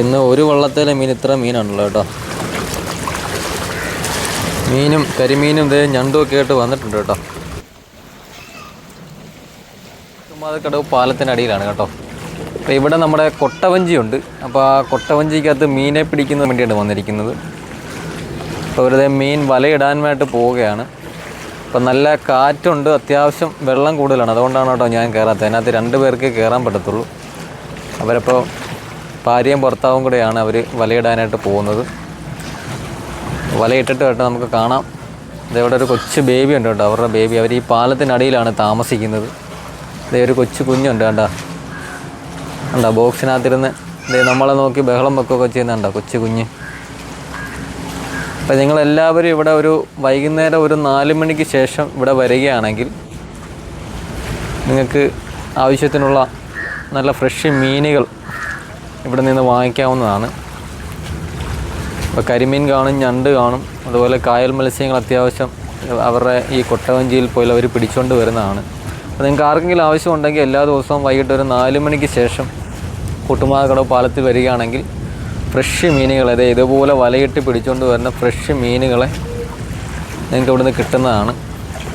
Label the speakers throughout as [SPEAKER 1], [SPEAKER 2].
[SPEAKER 1] ഇന്ന് ഒരു വള്ളത്തിലെ മീൻ ഇത്ര മീനാണല്ലോ കേട്ടോ. മീനും കരിമീനും ഇതേ ഞണ്ടും ഒക്കെ ആയിട്ട് വന്നിട്ടുണ്ട് കേട്ടോ. കടവ് പാലത്തിനടിയിലാണ് കേട്ടോ. അപ്പോൾ ഇവിടെ നമ്മുടെ കൊട്ടവഞ്ചിയുണ്ട്. അപ്പോൾ ആ കൊട്ടവഞ്ചിക്കകത്ത് മീനെ പിടിക്കുന്ന വേണ്ടിയാണ് വന്നിരിക്കുന്നത്. അപ്പോൾ വെറുതെ മീൻ വലയിടാനായിട്ട് പോവുകയാണ്. അപ്പം നല്ല കാറ്റുണ്ട്. അത്യാവശ്യം വെള്ളം കൂടുതലാണ്. അതുകൊണ്ടാണ് കേട്ടോ ഞാൻ കയറാത്തത്. അതിനകത്ത് രണ്ട് പേർക്ക് കയറാൻ പറ്റത്തുള്ളൂ. അവരപ്പോൾ ഭാര്യയും ഭർത്താവും കൂടെയാണ് അവർ വലയിടാനായിട്ട് പോകുന്നത്. വലയിട്ടിട്ട് കേട്ടോ നമുക്ക് കാണാം. ഇതവിടെ ഒരു കൊച്ചു ബേബി ഉണ്ട് കേട്ടോ അവരുടെ ബേബി അവർ ഈ പാലത്തിനടിയിലാണ് താമസിക്കുന്നത്. ഇതേ ഒരു കൊച്ചു കുഞ്ഞുണ്ട് കണ്ട. കണ്ട ബോക്സിനകത്തിരുന്ന് ഇതേ നമ്മളെ നോക്കി ബഹളം വെക്കുകയൊക്കെ ചെയ്യുന്നുണ്ടോ കൊച്ചു കുഞ്ഞ്. അപ്പം നിങ്ങളെല്ലാവരും ഇവിടെ ഒരു വൈകുന്നേരം ഒരു നാല് മണിക്ക് ശേഷം ഇവിടെ വരികയാണെങ്കിൽ നിങ്ങൾക്ക് ആവശ്യത്തിനുള്ള നല്ല ഫ്രഷ് മീനുകൾ ഇവിടെ നിന്ന് വാങ്ങിക്കാവുന്നതാണ്. ഇപ്പോൾ കരിമീൻ കാണും ഞണ്ട് കാണും അതുപോലെ കായൽ മത്സ്യങ്ങൾ അത്യാവശ്യം അവരുടെ ഈ കൊട്ടവഞ്ചിയിൽ പോയി അവർ പിടിച്ചുകൊണ്ട് വരുന്നതാണ്. അപ്പോൾ നിങ്ങൾക്ക് ആർക്കെങ്കിലും ആവശ്യമുണ്ടെങ്കിൽ എല്ലാ ദിവസവും വൈകിട്ട് ഒരു നാല് മണിക്ക് ശേഷം കുട്ടുമാകടവ് പാലത്തിൽ വരികയാണെങ്കിൽ ഫ്രഷ് മീനുകൾ അതെ ഇതുപോലെ വലയിട്ട് പിടിച്ചുകൊണ്ട് വരുന്ന ഫ്രഷ് മീനുകളെ നിങ്ങൾക്ക് ഇവിടുന്ന് കിട്ടുന്നതാണ്.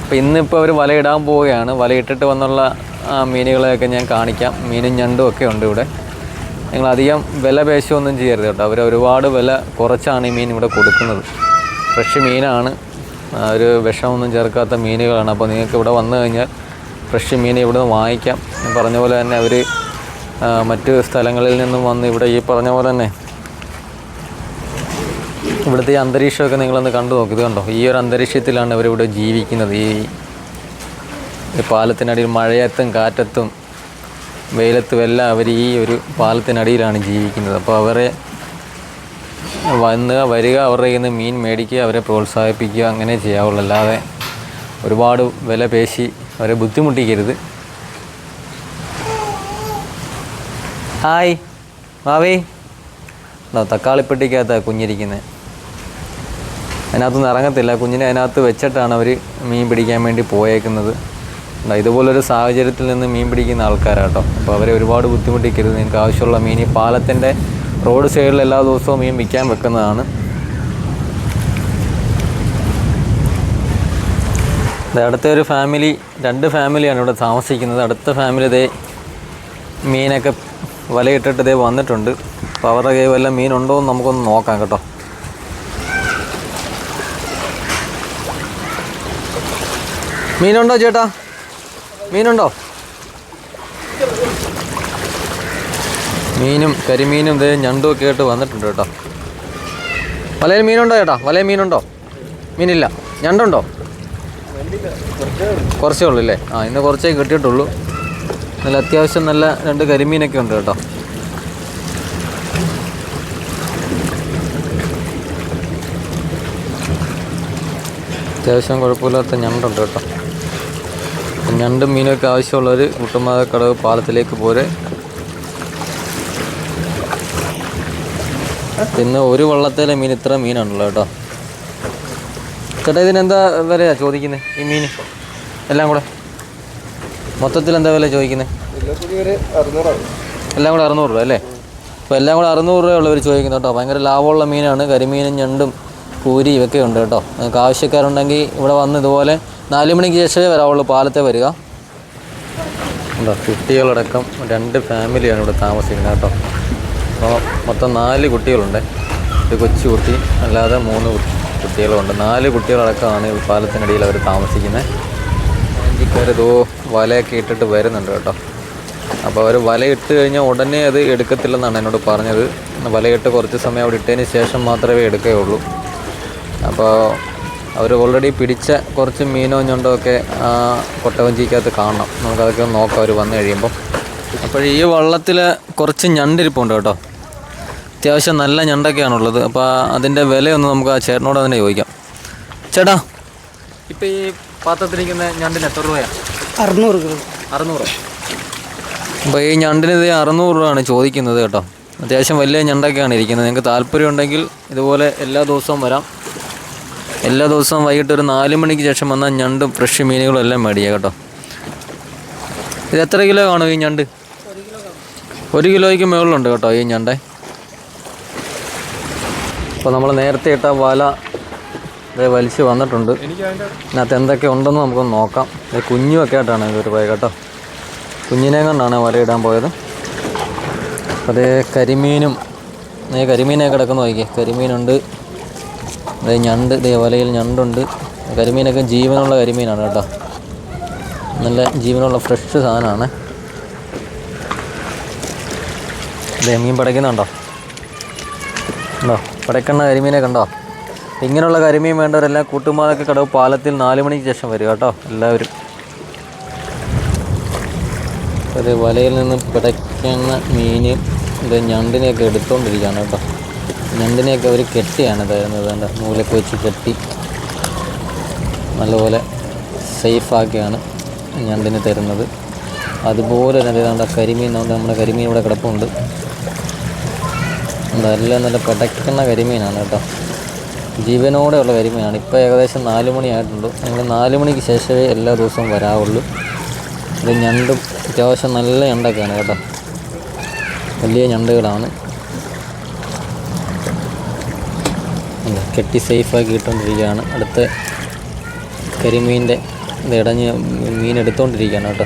[SPEAKER 1] അപ്പോൾ ഇന്നിപ്പോൾ അവർ വലയിടാൻ പോവുകയാണ്. വലയിട്ടിട്ട് വന്നുള്ള മീനുകളെയൊക്കെ ഞാൻ കാണിക്കാം. മീനും ഞണ്ടും ഒക്കെ ഉണ്ട് ഇവിടെ. നിങ്ങൾ അധികം വില പേശമൊന്നും ചെയ്യരുത് കേട്ടോ. അവർ ഒരുപാട് വില കുറച്ചാണ് ഈ മീൻ ഇവിടെ കൊടുക്കുന്നത്. ഫ്രഷ് മീനാണ്. ഒരു വിഷമൊന്നും ചേർക്കാത്ത മീനുകളാണ്. അപ്പോൾ നിങ്ങൾക്ക് ഇവിടെ വന്നു കഴിഞ്ഞാൽ ഫ്രഷ് മീൻ ഇവിടെ നിന്ന് വാങ്ങിക്കാം പറഞ്ഞ പോലെ തന്നെ അവർ മറ്റ് സ്ഥലങ്ങളിൽ നിന്നും വന്ന് ഇവിടെ ഈ പറഞ്ഞ പോലെ തന്നെ ഇവിടുത്തെ ഈ അന്തരീക്ഷമൊക്കെ നിങ്ങളൊന്ന് കണ്ടു നോക്കി. ഇത് കണ്ടോ? ഈ ഒരു അന്തരീക്ഷത്തിലാണ് അവരിവിടെ ജീവിക്കുന്നത്. ഈ പാലത്തിനടിയിൽ മഴയത്തും കാറ്റത്തും വെയിലത്തും എല്ലാം അവർ ഈ ഒരു പാലത്തിനടിയിലാണ് ജീവിക്കുന്നത്. അപ്പോൾ അവരെ വന്ന് വരിക അവരുടെ കയ്യിൽ നിന്ന് മീൻ മേടിക്കുക അവരെ പ്രോത്സാഹിപ്പിക്കുക അങ്ങനെ ചെയ്യാവുള്ളൂ. അല്ലാതെ ഒരുപാട് വില പേശി അവരെ ബുദ്ധിമുട്ടിക്കരുത്. ഹായ് മാവേ. ഉണ്ടോ തക്കാളിപ്പെട്ടിക്കകത്താണ് കുഞ്ഞിരിക്കുന്നത് അതിനകത്തൊന്നും ഇറങ്ങത്തില്ല. കുഞ്ഞിനെ അതിനകത്ത് വെച്ചിട്ടാണ് അവർ മീൻ പിടിക്കാൻ വേണ്ടി പോയേക്കുന്നത്. ഇതുപോലൊരു സാഹചര്യത്തിൽ നിന്ന് മീൻ പിടിക്കുന്ന ആൾക്കാരാട്ടോ. അപ്പോൾ അവരെ ഒരുപാട് ബുദ്ധിമുട്ടിക്കരുത്. നിങ്ങൾക്ക് ആവശ്യമുള്ള മീൻ ഈ പാലത്തിന്റെ റോഡ് സൈഡിൽ എല്ലാ ദിവസവും മീൻ വിൽക്കാൻ വെക്കുന്നതാണ്. അടുത്ത ഒരു ഫാമിലി രണ്ട് ഫാമിലിയാണ് ഇവിടെ താമസിക്കുന്നത്. അടുത്ത ഫാമിലി ഇതേ മീനൊക്കെ വലയിട്ടിട്ട് ഇതേ വന്നിട്ടുണ്ട്. അപ്പോൾ അവരുടെ കയ്യിൽ വല്ല മീനുണ്ടോ എന്ന് നമുക്കൊന്ന് നോക്കാം കേട്ടോ. മീനുണ്ടോ ചേട്ടാ? മീനുണ്ടോ? മീനും കരിമീനും ഇതേ ഞണ്ടും ഒക്കെ ആയിട്ട് വന്നിട്ടുണ്ട് കേട്ടോ. വലയിൽ മീനുണ്ടോ ചേട്ടാ? വലയിൽ മീനുണ്ടോ? മീനില്ല. ഞണ്ടുണ്ടോ? കുറച്ചേ ഉള്ളൂ അല്ലേ ആ ഇന്ന് കുറച്ചേ കിട്ടിയിട്ടുള്ളൂ. നല്ല അത്യാവശ്യം നല്ല രണ്ട് കരിമീനൊക്കെ ഉണ്ട് കേട്ടോ. അത്യാവശ്യം കുഴപ്പമില്ലാത്ത ഞണ്ടുണ്ട് കേട്ടോ. ഞണ്ടും മീനൊക്കെ ആവശ്യമുള്ളവർ കുട്ടമാകക്കടവ് പാലത്തിലേക്ക് പോരെ. ഇന്ന് ഒരു വള്ളത്തിലെ മീൻ ഇത്ര മീനാണല്ലോ കേട്ടോ. ചേട്ടാ ഇതിനെന്താ വിലയാ ചോദിക്കുന്നത് ഈ മീൻ എല്ലാം കൂടെ? മൊത്തത്തിൽ എന്താ വില ചോദിക്കുന്നത് എല്ലാം കൂടെ അറുന്നൂറ് രൂപ അല്ലേ? അപ്പോൾ എല്ലാം കൂടെ അറുന്നൂറ് രൂപ ഉള്ളവർ ചോദിക്കുന്നു കേട്ടോ. ഭയങ്കര ലാഭമുള്ള മീനാണ്. കരിമീനും ഞണ്ടും പൂരി ഇവയൊക്കെ ഉണ്ട് കേട്ടോ. നിങ്ങൾക്ക് ആവശ്യക്കാരുണ്ടെങ്കിൽ ഇവിടെ വന്ന് ഇതുപോലെ നാല് മണിക്ക് ശേഷമേ വരാവുള്ളൂ പാലത്തെ വരിക. എന്താ കുട്ടികളടക്കം രണ്ട് ഫാമിലിയാണ് ഇവിടെ താമസിക്കുന്നത് കേട്ടോ. അപ്പോൾ മൊത്തം നാല് കുട്ടികളുണ്ട്. ഒരു കൊച്ചു കുട്ടി അല്ലാതെ മൂന്ന് കുട്ടികളുണ്ട്. നാല് കുട്ടികളടക്കമാണ് ഈ പാലത്തിനടിയിൽ അവർ താമസിക്കുന്നത്. വഞ്ചിക്കാർ ഇതോ വലയൊക്കെ ഇട്ടിട്ട് വരുന്നുണ്ട് കേട്ടോ. അപ്പോൾ അവർ വല ഇട്ട് കഴിഞ്ഞാൽ ഉടനെ അത് എടുക്കത്തില്ലെന്നാണ് എന്നോട് പറഞ്ഞത്. വലയിട്ട് കുറച്ച് സമയം അവിടെ ഇട്ടതിന് ശേഷം മാത്രമേ എടുക്കുകയുള്ളൂ. അപ്പോൾ അവർ ഓൾറെഡി പിടിച്ച കുറച്ച് മീനോ ഞണ്ടോ ഒക്കെ കൊട്ടവഞ്ചിക്കകത്ത് കാണണം. നമുക്കതൊക്കെ ഒന്ന് നോക്കാം അവർ വന്നു കഴിയുമ്പോൾ അപ്പോൾ ഈ വള്ളത്തിൽ കുറച്ച് ഞണ്ടിരിപ്പുണ്ട് കേട്ടോ. അത്യാവശ്യം നല്ല ഞണ്ടൊക്കെയാണുള്ളത്. അപ്പോൾ അതിന്റെ വിലയൊന്ന് നമുക്ക് ആ ചേട്ടനോട് തന്നെ ചോദിക്കാം. ചേട്ടാ ഇപ്പോൾ ഈ പാത്രത്തിരിക്കുന്ന ഞണ്ടിന് എത്ര രൂപയാണ്
[SPEAKER 2] അറുന്നൂറ് രൂപ.
[SPEAKER 1] അറുന്നൂറ്. അപ്പോൾ ഈ ഞണ്ടിന് ഇത് അറുന്നൂറ് രൂപയാണ് ചോദിക്കുന്നത് കേട്ടോ. അത്യാവശ്യം വലിയ ഞണ്ടൊക്കെയാണ് ഇരിക്കുന്നത്. നിങ്ങൾക്ക് താല്പര്യം ഉണ്ടെങ്കിൽ ഇതുപോലെ എല്ലാ ദിവസവും വരാം. എല്ലാ ദിവസവും വൈകിട്ട് ഒരു നാല് മണിക്ക് ശേഷം വന്നാൽ ഞണ്ടും ഫ്രഷ് മീനുകളും എല്ലാം മേടിക്കുക കേട്ടോ. ഇത് എത്ര കിലോ കാണും ഈ ഞണ്ട്? ഒരു കിലോയ്ക്ക് മുകളിലുണ്ട് കേട്ടോ ഈ ഞണ്ടേ. അപ്പോൾ നമ്മൾ നേരത്തെ ഇട്ട വല ഇത് വലിച്ച് വന്നിട്ടുണ്ട്. ഇതിനകത്ത് എന്തൊക്കെ ഉണ്ടെന്ന് നമുക്കൊന്ന് നോക്കാം. ഇത് കുഞ്ഞുമൊക്കെ ആയിട്ടാണ് ഇതൊരു പോയത് കേട്ടോ. കുഞ്ഞിനെ കൊണ്ടാണ് വലയിടാൻ പോയത്. അപ്പോൾ അതേ കരിമീനും കരിമീനൊക്കെ കരിമീനെ കിടക്കുന്ന നോക്കിയേ കരിമീനുണ്ട്. അതേ ഞണ്ട് ഇതേ വലയിൽ ഞണ്ടുണ്ട്. കരിമീനൊക്കെ ജീവനുള്ള കരിമീനാണ് കേട്ടോ. നല്ല ജീവനുള്ള ഫ്രഷ് സാധനമാണ്. ദേ മീൻ പടയ്ക്കുന്നുണ്ടോ? ഉണ്ടോ? പടയ്ക്കണ്ണ കരിമീനെ കണ്ടോ? ഇങ്ങനെയുള്ള കരിമീൻ വേണ്ടവരെല്ലാം കൂട്ടുമാതൊക്കെ കടവ് പാലത്തിൽ നാല് മണിക്ക് ശേഷം വരിക കേട്ടോ എല്ലാവരും. ഒരു വലയിൽ നിന്ന് പിടയ്ക്കുന്ന മീൻ ഇത് ഞണ്ടിനെയൊക്കെ എടുത്തുകൊണ്ടിരിക്കുകയാണ് കേട്ടോ. ഞണ്ടിനെയൊക്കെ ഒരു കെട്ടിയാണ് തരുന്നത്. എന്റെ മൂലൊക്കെ വെച്ച് കെട്ടി. നല്ലപോലെ സേഫാക്കിയാണ് ഞണ്ടിന് തരുന്നത്. അതുപോലെ തന്നെ നമ്മുടെ കരിമീൻ നമ്മുടെ കരിമീൻ ഇവിടെ കിടപ്പുണ്ട്. നല്ല നല്ല പിടയ്ക്കുന്ന കരിമീനാണ് കേട്ടോ. ജീവനോടെയുള്ള കരിമീനാണ്. ഇപ്പോൾ ഏകദേശം നാല് മണിയായിട്ടുണ്ട് ഞങ്ങൾ നാല് മണിക്ക് ശേഷമേ എല്ലാ ദിവസവും വരാവുള്ളൂ. ഇത് ഞണ്ടും അത്യാവശ്യം നല്ല ഞണ്ടൊക്കെയാണ് കേട്ടോ. വലിയ ഞണ്ടുകളാണ് ഉണ്ട്. കെട്ടി സേഫാക്കി ഇട്ടുകൊണ്ടിരിക്കുകയാണ് അടുത്ത കരിമീന്റെ ഇടഞ്ഞ് മീൻ എടുത്തുകൊണ്ടിരിക്കുകയാണ് കേട്ടോ.